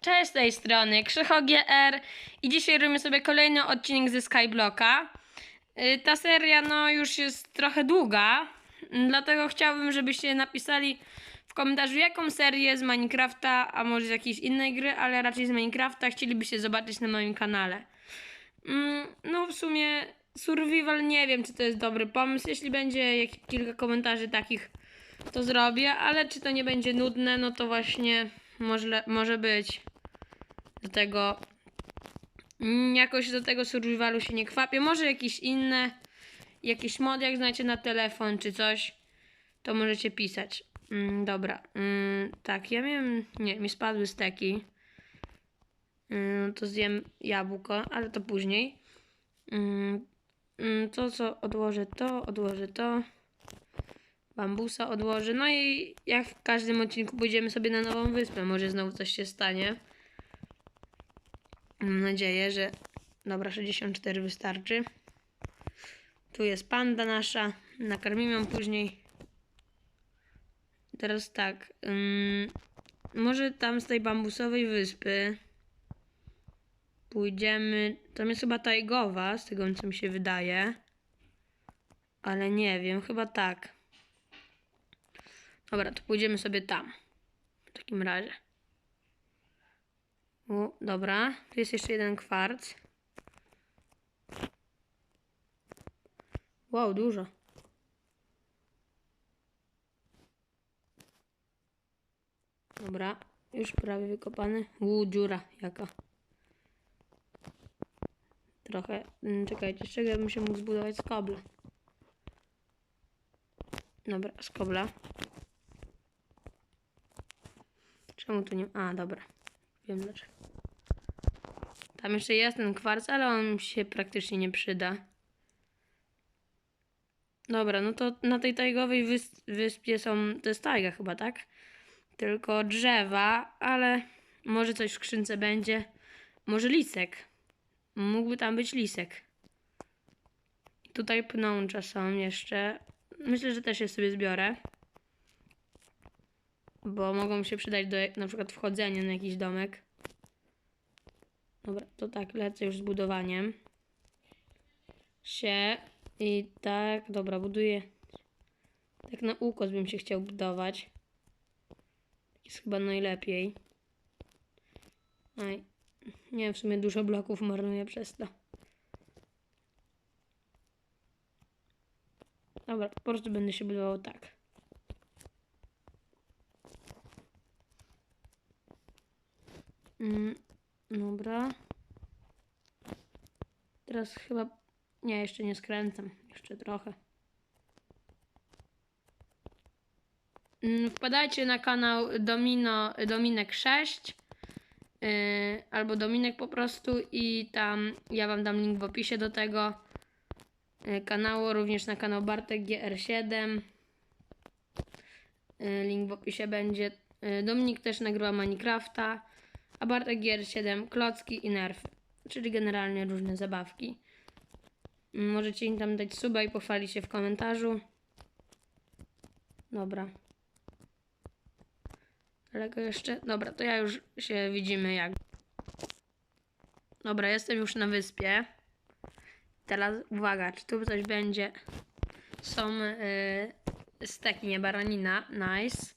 Cześć z tej strony Krzycho GR i dzisiaj robimy sobie kolejny odcinek ze Skyblocka. Y, Ta seria no już jest trochę długa, dlatego chciałbym, żebyście napisali w komentarzu jaką serię z Minecrafta, a może z jakiejś innej gry, ale raczej z Minecrafta chcielibyście zobaczyć na moim kanale. Mm, No w sumie survival nie wiem czy to jest dobry pomysł, jeśli będzie jak, kilka komentarzy takich to zrobię, ale czy to nie będzie nudne, no to właśnie może, może być. Do tego mm, jakoś do tego survivalu się nie kwapię. Może jakieś inne, jakiś mod jak znacie na telefon czy coś, to możecie pisać. Mm, dobra, mm, tak, ja miałem, nie, mi spadły steki. Mm, to zjem jabłko, ale to później. Mm, to co odłożę to, odłożę to. Bambusa odłożę. No i jak w każdym odcinku pójdziemy sobie na nową wyspę. Może znowu coś się stanie. Mam nadzieję, że... Dobra, 64 wystarczy. Tu jest panda nasza. Nakarmimy ją później. Teraz tak. ym, może tam z tej bambusowej wyspy pójdziemy... Tam jest chyba tajgowa, z tego co mi się wydaje. Ale nie wiem, chyba tak. Dobra, to pójdziemy sobie tam. W takim razie. O, dobra. Tu jest jeszcze jeden kwarc. Wow, dużo. Dobra, już prawie wykopany. Uuu, dziura jaka. Trochę, mm, czekajcie, z bym się mógł zbudować z kobla. Dobra, z kobla. Czemu tu nie... A, dobra. Wiem dlaczego. Tam jeszcze jest ten kwarc, ale on się praktycznie nie przyda. Dobra, no to na tej tajgowej wys wyspie są... To jest tajga chyba, tak? Tylko drzewa, ale może coś w skrzynce będzie. Może lisek. Mógłby tam być lisek. Tutaj pnącza są jeszcze. Myślę, że też je sobie zbiorę bo mogą się przydać do na przykład wchodzenia na jakiś domek. Dobra, to tak, lecę już z budowaniem. Się i tak, dobra, buduję. Tak na ukos bym się chciał budować. Jest chyba najlepiej. Aj, nie w sumie dużo bloków marnuję przez to. Dobra, po prostu będę się budował tak. Mm, dobra. Teraz chyba. Nie, jeszcze nie skręcam. Jeszcze trochę. Mm, Wpadajcie na kanał Domino, Dominek 6 yy, albo Dominek po prostu i tam ja wam dam link w opisie do tego yy, kanału, również na kanał Bartek GR7. Yy, link w opisie będzie. Dominik też nagrywa Minecrafta a Bartek Gier 7 klocki i nerfy, czyli generalnie różne zabawki. Możecie im tam dać suba i pochwalić się w komentarzu. Dobra. Daleko jeszcze? Dobra, to ja już się widzimy jak. Dobra, jestem już na wyspie. Teraz uwaga, czy tu coś będzie? Są yy, steki, nie baranina. Nice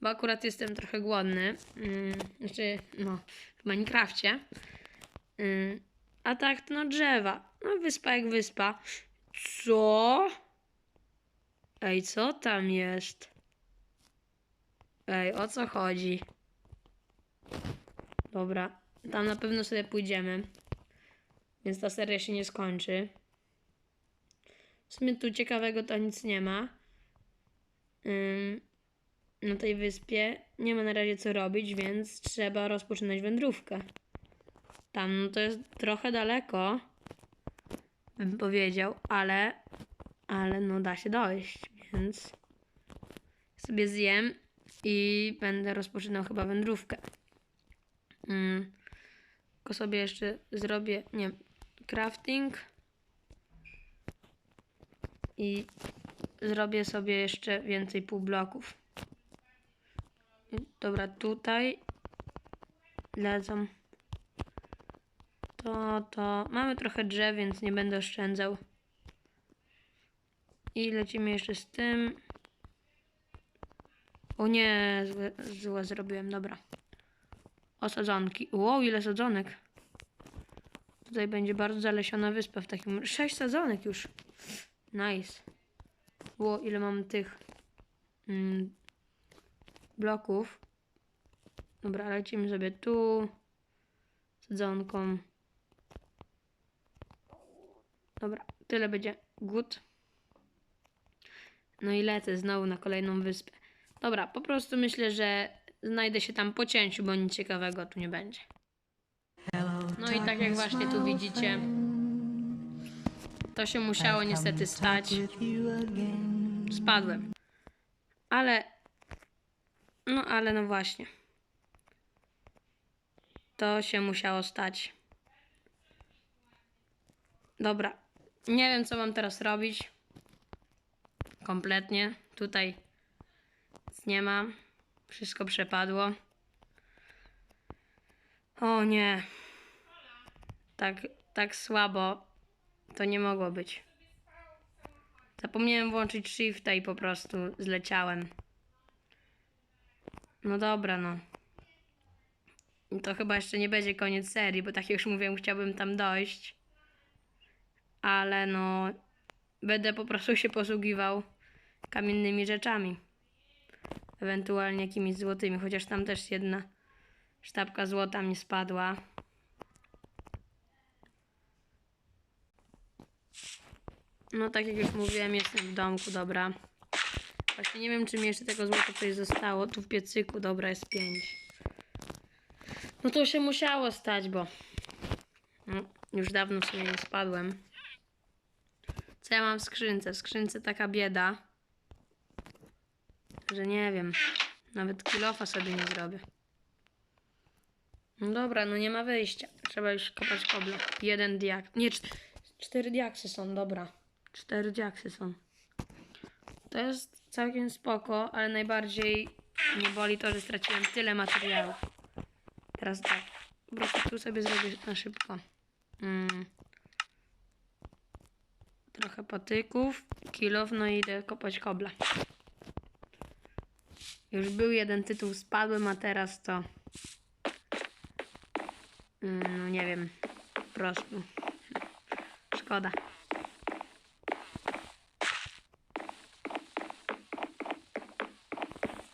bo akurat jestem trochę głodny. Yy, znaczy, no, w Minecrafcie. Yy, a tak, no drzewa. No, wyspa jak wyspa. Co? Ej, co tam jest? Ej, o co chodzi? Dobra, tam na pewno sobie pójdziemy. Więc ta seria się nie skończy. W sumie tu ciekawego to nic nie ma. Ym, na tej wyspie nie ma na razie co robić, więc trzeba rozpoczynać wędrówkę. Tam no to jest trochę daleko, bym powiedział, ale, ale no da się dojść, więc sobie zjem i będę rozpoczynał chyba wędrówkę. Mm. Tylko sobie jeszcze zrobię, nie crafting I zrobię sobie jeszcze więcej półbloków. Dobra, tutaj lecą. To, to. Mamy trochę drzew, więc nie będę oszczędzał. I lecimy jeszcze z tym. O nie, złe, złe zrobiłem, dobra. Osadzonki. Wow, ile sadzonek. Tutaj będzie bardzo zalesiona wyspa w takim... Sześć sadzonek już. Nice. Ło, ile mam tych mm, bloków. Dobra, lecimy sobie tu. Sadzonką. Dobra, tyle będzie good. No i lecę znowu na kolejną wyspę. Dobra, po prostu myślę, że znajdę się tam po cięciu, bo nic ciekawego tu nie będzie. No i tak jak właśnie tu widzicie, to się musiało niestety stać. Spadłem. Ale. No ale no właśnie. To się musiało stać. Dobra. Nie wiem, co mam teraz robić. Kompletnie. Tutaj nie ma. Wszystko przepadło. O nie. Tak, tak słabo to nie mogło być. Zapomniałem włączyć shifta i po prostu zleciałem. No dobra, no. To chyba jeszcze nie będzie koniec serii, bo tak jak już mówiłem, chciałbym tam dojść. Ale no, będę po prostu się posługiwał kamiennymi rzeczami. Ewentualnie jakimiś złotymi, chociaż tam też jedna sztabka złota mi spadła. No tak jak już mówiłem, jestem w domku, dobra. Właśnie nie wiem, czy mi jeszcze tego złota coś zostało. Tu w piecyku, dobra, jest pięć. No to się musiało stać, bo no, już dawno sobie nie spadłem. Co ja mam w skrzynce? W skrzynce taka bieda, że nie wiem. Nawet kilofa sobie nie zrobię. No dobra, no nie ma wyjścia. Trzeba już kopać koble. Jeden diak. Nie, cz- cztery diaksy są, dobra. Cztery diaksy są. To jest całkiem spoko, ale najbardziej mnie boli to, że straciłem tyle materiałów. Teraz tak. Po prostu tu sobie zrobię na szybko. Mm. Trochę patyków, kilof, no i idę kopać kobla. Już był jeden tytuł, spadłem, a teraz to... Mm, No nie wiem. Po prostu. Szkoda.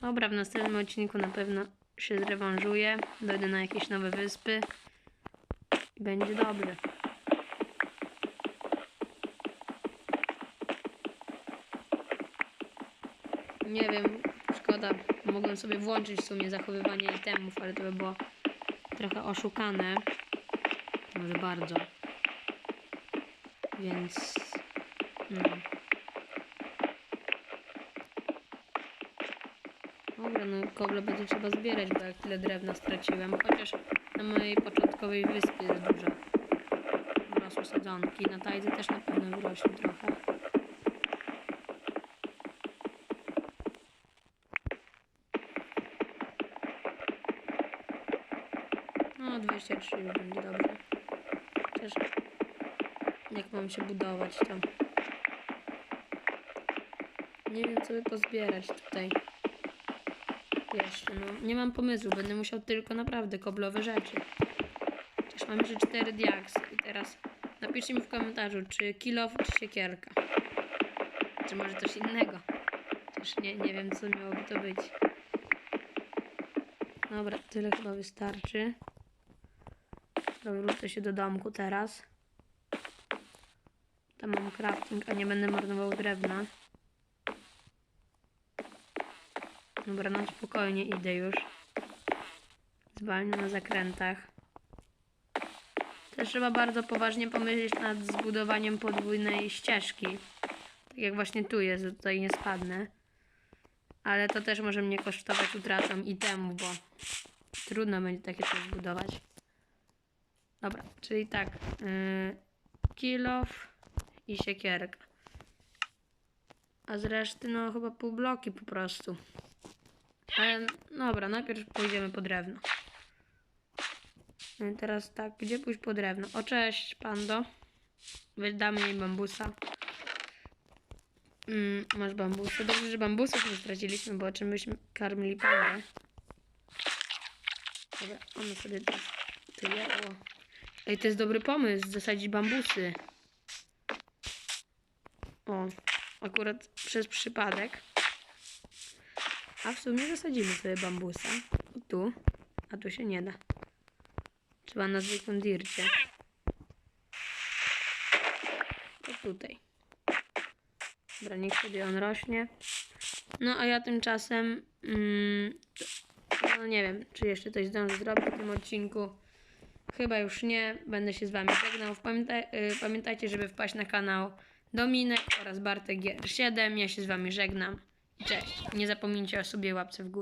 Dobra, w następnym odcinku na pewno się zrewanżuję. Dojdę na jakieś nowe wyspy. I będzie dobrze. Nie wiem, szkoda. Mogłem sobie włączyć w sumie zachowywanie itemów, ale to by było trochę oszukane. Może bardzo. Więc. No. Dobra, no koble będzie trzeba zbierać, bo jak tyle drewna straciłem. Chociaż na mojej początkowej wyspie jest dużo. Wyrosły sadzonki. Na tajdze też na pewno wyrośnie trochę. 23 już będzie dobrze. Też jak mam się budować, to nie wiem, co by pozbierać tutaj. Jeszcze, no. Nie mam pomysłu, będę musiał tylko naprawdę koblowe rzeczy. Też mam jeszcze cztery diaksy. I teraz napiszcie mi w komentarzu, czy kilof, czy siekierka. Czy może coś innego. Też nie, nie wiem, co miałoby to być. Dobra, tyle chyba wystarczy. Wrócę się do domku teraz. Tam mam crafting, a nie będę marnował drewna. Dobra, no spokojnie idę już. Zwalniam na zakrętach. Też trzeba bardzo poważnie pomyśleć nad zbudowaniem podwójnej ścieżki. Tak jak właśnie tu jest, że tutaj nie spadnę. Ale to też może mnie kosztować utratą itemu, bo trudno będzie takie coś zbudować. Dobra, czyli tak. Yy, kilof i siekierka. A z reszty, no chyba pół bloki po prostu. Ale dobra, najpierw pójdziemy po drewno. No i teraz tak, gdzie pójść po drewno? O, cześć, pando. Weź damy jej bambusa. Mm, masz bambusy. Dobrze, że bambusów nie straciliśmy, bo czym byśmy karmili pandę. Dobra, ono sobie to, jadło. Ej, to jest dobry pomysł, zasadzić bambusy. O, akurat przez przypadek. A w sumie zasadzimy sobie bambusa. O, tu, a tu się nie da. Trzeba na zwykłym dircie. To tutaj. Dobra, niech sobie on rośnie. No a ja tymczasem, mm, no nie wiem, czy jeszcze coś zdążę zrobić w tym odcinku. Chyba już nie. Będę się z Wami żegnał. Pamiętaj, y, pamiętajcie, żeby wpaść na kanał Dominek oraz Bartek Gier 7. Ja się z Wami żegnam. Cześć. Nie zapomnijcie o sobie łapce w górę.